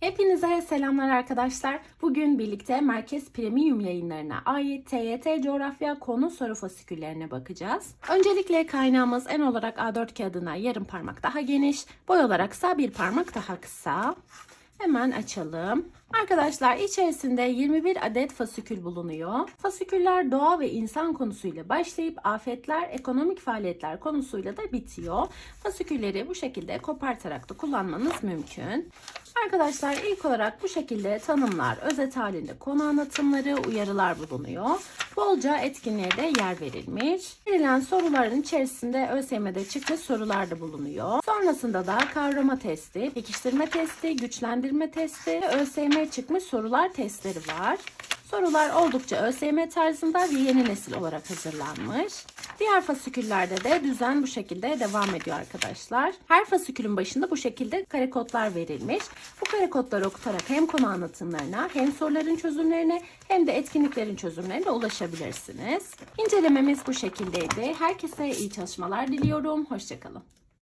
Hepinize selamlar arkadaşlar. Bugün birlikte Merkez Premium yayınlarına ait TYT coğrafya konu soru fasiküllerine bakacağız. Öncelikle kaynağımız en olarak A4 kağıdına yarım parmak daha geniş, boy olaraksa bir parmak daha kısa. Hemen açalım. Arkadaşlar içerisinde 21 adet fasikül bulunuyor. Fasiküller doğa ve insan konusuyla başlayıp afetler, ekonomik faaliyetler konusuyla da bitiyor. Fasikülleri bu şekilde kopartarak da kullanmanız mümkün. Arkadaşlar ilk olarak bu şekilde tanımlar, özet halinde konu anlatımları, uyarılar bulunuyor. Bolca etkinliğe de yer verilmiş. Verilen soruların içerisinde ÖSYM'de çıkmış sorular da bulunuyor. Sonrasında da kavrama testi, pekiştirme testi, güçlendirme testi ÖSYM çıkmış sorular testleri var. Sorular oldukça ÖSYM tarzında ve yeni nesil olarak hazırlanmış. Diğer fasiküllerde de düzen bu şekilde devam ediyor arkadaşlar. Her fasikülün başında bu şekilde kare kodlar verilmiş. Bu kare kodları okutarak hem konu anlatımlarına hem soruların çözümlerine hem de etkinliklerin çözümlerine ulaşabilirsiniz. İncelememiz bu şekildeydi. Herkese iyi çalışmalar diliyorum. Hoşçakalın.